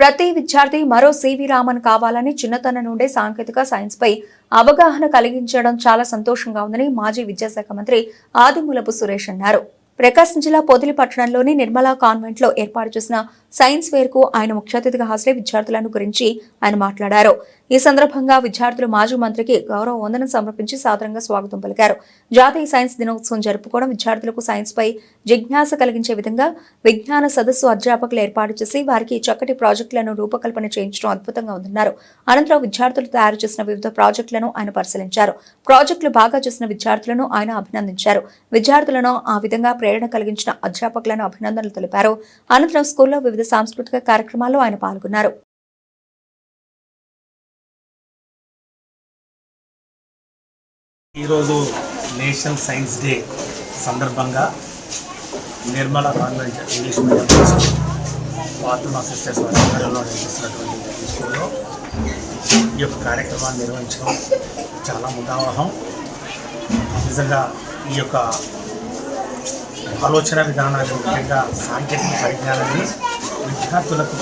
ప్రతి విద్యార్థి మరో సివి రామన్ కావాలని చిన్నతనం నుండే సాంకేతిక సైన్స్ పై అవగాహన కలిగించడం చాలా సంతోషంగా ఉందని మాజీ విద్యాశాఖ మంత్రి ఆదిమూలపు సురేష్ అన్నారు. ప్రకాశం జిల్లా పొదిలి పట్టణంలోని నిర్మలా కాన్వెంట్లో ఏర్పాటు చేసిన సైన్స్ ఫేర్కు ఆయన ముఖ్య అతిథిగా హాజరై విద్యార్థులను గురించి ఆయన మాట్లాడారు. ఈ సందర్భంగా విద్యార్థులు మాజీ మంత్రికి గౌరవ వందనం సమర్పించి సాదరంగా స్వాగతం పలికారు. జాతీయ సైన్స్ దినోత్సవం జరుపుకోవడం విద్యార్థులకు సైన్స్ పై జిజ్ఞాస కలిగించే విధంగా విజ్ఞాన సదస్సు అధ్యాపకులు ఏర్పాటు చేసి వారికి చక్కటి ప్రాజెక్టులను రూపకల్పన చేయించడం అద్భుతంగా ఉందన్నారు. అనంతరం విద్యార్థులు తయారు చేసిన వివిధ ప్రాజెక్టులను ఆయన పరిశీలించారు. ప్రాజెక్టులు బాగా చేసిన విద్యార్థులను ఆయన అభినందించారు. విద్యార్థులను ఆ విధంగా ప్రేరణ కలిగించిన అధ్యాపకులను అభినందనలు తెలిపారు. అనంతరం స్కూల్లో వివిధ సాంస్కృతిక కార్యక్రమాల్లో ఆయన పాల్గొన్నారు. ఈరోజు నేషనల్ సైన్స్ డే సందర్భంగా Nirmala convent English medium Fatima sisters నిర్మిస్తున్నటువంటి ఈ స్కూల్లో ఈ యొక్క కార్యక్రమాన్ని నిర్వహించడం చాలా ముదావహం. నిజంగా ఈ యొక్క ఆలోచన విధానాన్ని ముఖ్యంగా సాంకేతిక పరిజ్ఞానాన్ని విద్యార్థులకు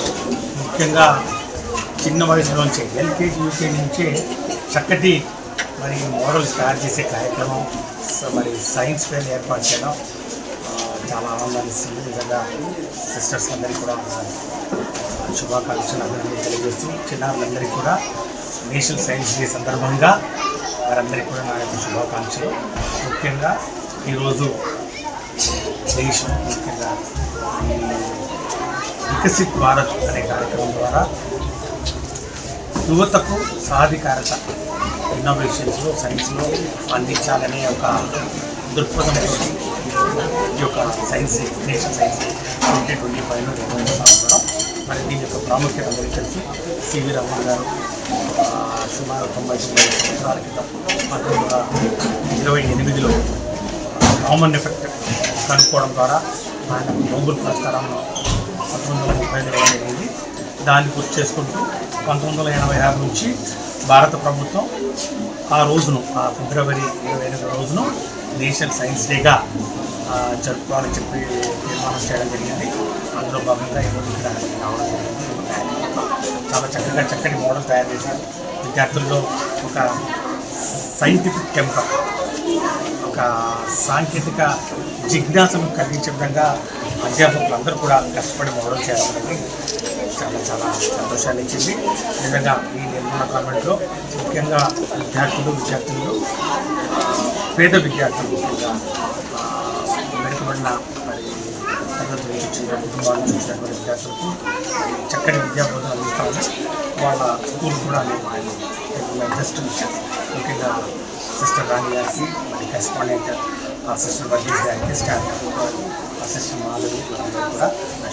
ముఖ్యంగా చిన్న వయసు నుంచి ఎల్కేజీ యూకేజీ నుంచే చక్కటి మరి మోడల్స్ తయారు చేసే కార్యక్రమం మరి సైన్స్ ఫేర్ ఏర్పాటు చేయడం చాలా ఆనందాన్ని ఇస్తుంది నిజంగా సిస్టర్స్ అందరికీ కూడా శుభాకాంక్షలు అభినందనలు తెలియజేస్తూ చిన్నారులందరికీ కూడా నేషనల్ సైన్స్ డే సందర్భంగా వారందరికీ కూడా నా యొక్క శుభాకాంక్షలు. ముఖ్యంగా ఈరోజు దేశం ముఖ్యంగా వికసిత్ భారత్ అనే కార్యక్రమం ద్వారా యువతకు సాధికారత ఇన్నోవేషన్స్లో సైన్స్లో అందించాలనే ఒక దృక్పథంతో ఈ యొక్క science national science twenty twenty ఫైవ్లో నిర్వహిస్తూ మరి దీని యొక్క ప్రాముఖ్యత అందరికీ తెలిసి. సివి రమణ గారు సుమారు తొంభై తొమ్మిది సంవత్సరాల క్రితం పంతొమ్మిది వందల ఇరవై ఎనిమిదిలో కామన్ ఎఫెక్ట్ కనుక్కోవడం ద్వారా ఆయన నోబుల్ పురస్కారంలో పంతొమ్మిది వందల ముప్పై ఐదు ఇవ్వడం జరిగింది దాన్ని గుర్తు చేసుకుంటూ పంతొమ్మిది వందల ఎనభై ఆరు నుంచి భారత ప్రభుత్వం ఆ రోజును ఆ ఫిబ్రవరి ఇరవై ఎనిమిది రోజును నేషనల్ సైన్స్ డేగా జరుపుకోవాలని చెప్పి తీర్మానం చేయడం జరిగింది. అందులో భాగంగా ఈరోజు ఇక్కడ రావడం జరిగింది. చాలా చక్కగా చక్కటి మోడల్ తయారు చేశారు. విద్యార్థుల్లో ఒక సైంటిఫిక్ టెంపర్ ఒక సాంకేతిక జిజ్ఞాసను కలిగించే విధంగా అధ్యాపకులు అందరూ కూడా కష్టపడి మోడల్ చేయడం చాలా చాలా సంతోషాన్ని ఇచ్చింది. నిజంగా ఈ నిర్మాణ కామెంట్లో ముఖ్యంగా విద్యార్థులు విద్యార్థులు పేద విద్యార్థులు ముఖ్యంగా వెనుకబడిన మరి తరగతుల వచ్చిన విద్యార్థులకు చక్కటి విద్యాబోధన అందిస్తామని వాళ్ళ స్కూల్ కూడా మేము ఆయన జస్ట్ ముఖ్యంగా సిస్టర్ రాణి గారికి మరి కరెస్పాండెంట్ సిస్టర్ వర్గీస్ గారికి స్టాఫ్ సిస్టర్ మాధవి కూడా నా